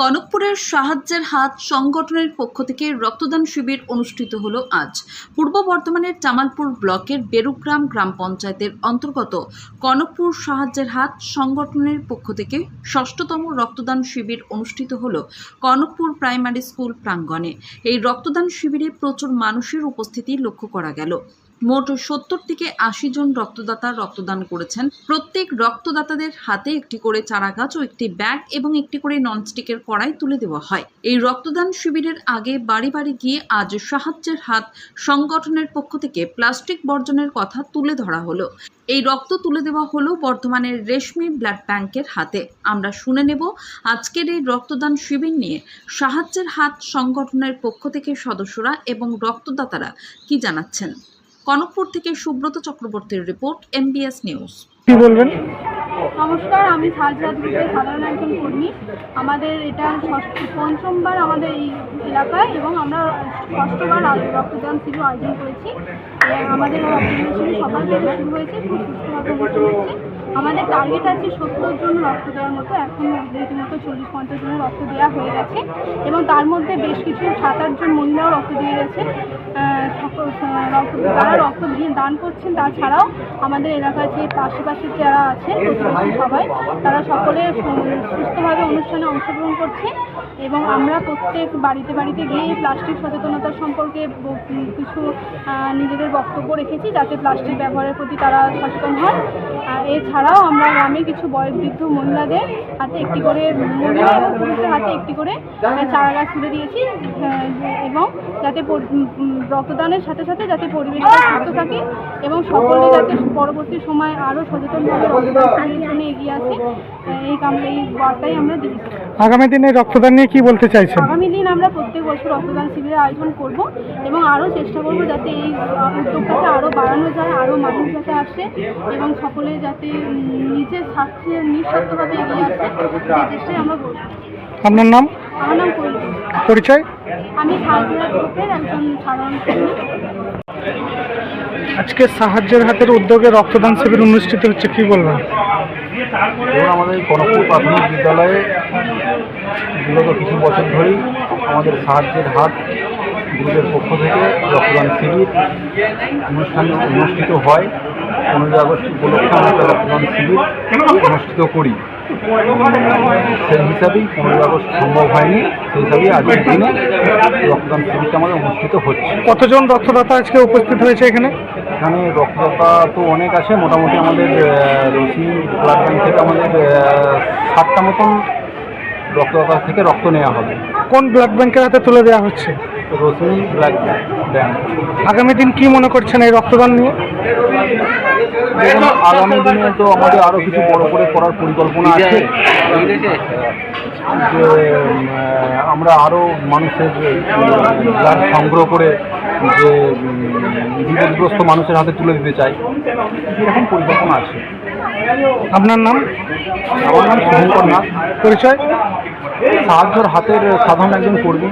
কনকপুরের সাহায্যের হাত সংগঠনের পক্ষ থেকে রক্তদান শিবির অনুষ্ঠিত হলো আজ। পূর্ব বর্ধমানের জামালপুর ব্লকের বেরুগ্রাম গ্রাম পঞ্চায়েতের অন্তর্গত কনকপুর সাহায্যের হাত সংগঠনের পক্ষ থেকে ষষ্ঠতম রক্তদান শিবির অনুষ্ঠিত হলো কনকপুর প্রাইমারি স্কুল প্রাঙ্গণে। এই রক্তদান শিবিরে প্রচুর মানুষের উপস্থিতি লক্ষ্য করা গেল। মোট সত্তর থেকে আশি জন রক্তদাতা রক্তদান করেছেন। প্রত্যেক রক্তদাতাদের হাতে একটি করে চারাগাছ ও একটি ব্যাগ এবং একটি করে ননস্টিকের কড়াই তুলে দেওয়া হয়। এই রক্তদান শিবিরের আগে বাড়ি বাড়ি গিয়ে আজ সাহায্যের হাত সংগঠনের পক্ষ থেকে প্লাস্টিক বর্জনের কথা তুলে ধরা হলো। এই রক্ত তুলে দেওয়া হলো বর্ধমানের রেশমি ব্লাড ব্যাংকের হাতে। আমরা শুনে নেব আজকের এই রক্তদান শিবির নিয়ে সাহায্যের হাত সংগঠনের পক্ষ থেকে সদস্যরা এবং রক্তদাতারা কি জানাচ্ছেন। কনকপুর থেকে সুব্রত চক্রবর্তীর রিপোর্ট এমবিএস নিউজ কি বলবেন? নমস্কার আমি সাজরাত দুর্গে সাধারণ একজন কর্মী। আমাদের এটা ষষ্ঠ পঞ্চমবার আমাদের এই এলাকায় এবং আমরা ষষ্ঠবার রক্তদান শিবির আয়োজন করেছি। আমাদের রক্তদান শিবির সকাল থেকে শুরু হয়েছে খুব সুস্থভাবে আমাদের টার্গেট আছে সত্তর জন রক্ত দেওয়ার মতো, এখন রীতিমতো চল্লিশ পঞ্চাশ জনের রক্ত দেওয়া হয়ে গেছে এবং তার মধ্যে বেশ কিছু সাত আটজন মহিলাও রক্ত দিয়ে গেছে। তারা রক্ত দিয়ে দান করছেন তাছাড়াও আমাদের এলাকার যে আশেপাশে যারা আছে সবাই, তারা সকলে সুস্থভাবে অনুষ্ঠানে অংশগ্রহণ করছে এবং আমরা প্রত্যেক বাড়িতে বাড়িতে গিয়ে প্লাস্টিক সচেতনতা সম্পর্কে কিছু নিজেদের বক্তব্য রেখেছি যাতে প্লাস্টিক ব্যবহারের প্রতি তারা সচেতন হয় এছাড়াও আমরা গ্রামে কিছু বয়োবৃদ্ধ মহিলাদের হাতে একটি করে মহিলা এবং পুরুষের হাতে একটি করে চারা গাছ তুলে দিয়েছি এবং যাতে রক্তদানের সাথে সাথে যাতে পরিবেশটা সুস্থ থাকে এবং সকলে যাতে পরবর্তী সময় আরও সচেতনভাবে রক্তদান এগিয়ে আসে এই কাম এই বার্তাই আমরা দিই আগামী দিনে রক্তদান নিয়ে কি বলতে চাইছেন? আগামী দিন আমরা প্রত্যেক বছর রক্তদান শিবিরের আয়োজন করব এবং আরও চেষ্টা করব যাতে এই উদ্যোগটাকে আরও বাড়ানো যায় আরও মানুষ যাতে আসে এবং সকলে যাতে নিজের স্বার্থে নিঃস্বার্থভাবে এগিয়ে আসে সেই চেষ্টাই আমরা করব। আপনার নাম? আমার নাম পরিচয়। আমি গ্রুপের একজন সাধারণ আজকে সাহায্যের হাতের উদ্যোগে রক্তদান শিবির অনুষ্ঠিত হচ্ছে কি বলবেন? এবং আমাদের এই কনকপুর প্রাথমিক বিদ্যালয়ে বিগত কিছু বছর ধরেই আমাদের সাহায্যের হাত গ্রুপের পক্ষ থেকে রক্তদান শিবির অনুষ্ঠান অনুষ্ঠিত হয়। পনেরোই আগস্ট উপলক্ষে আমরা রক্তদান শিবির অনুষ্ঠিত করি। সেই হিসাবেই পনেরোই আগস্ট সম্ভব হয়নি। সেই হিসাবেই আজকের দিনে রক্তদান শিবিরটা আমাদের অনুষ্ঠিত হচ্ছে। কতজন রক্তদাতা আজকে উপস্থিত হয়েছে এখানে? এখানে রক্তদাতা তো অনেক আছে। মোটামুটি আমাদের রশ্মি ব্লাড ব্যাংক থেকে আমাদের সাতটা মতন রক্তদাতা থেকে রক্ত নেওয়া হবে। কোন ব্লাড ব্যাংকের হাতে তুলে দেওয়া হচ্ছে? রশ্মি ব্লাড ব্যাংক আগামী দিন কি মনে করছেন এই রক্তদান নিয়ে? আগামী দিনে তো আমাদের আরও কিছু বড় করে করার পরিকল্পনা আছে। যে আমরা আরও মানুষের ব্লাড সংগ্রহ করে যে বিপদগ্রস্ত মানুষের হাতে তুলে দিতে চাই। এরকম পরিকল্পনা আছে? আপনার নাম? আমার নাম শুভঙ্কর নাথ। পরিচয়? সাহায্যর হাতের সাধারণ একজন কর্মী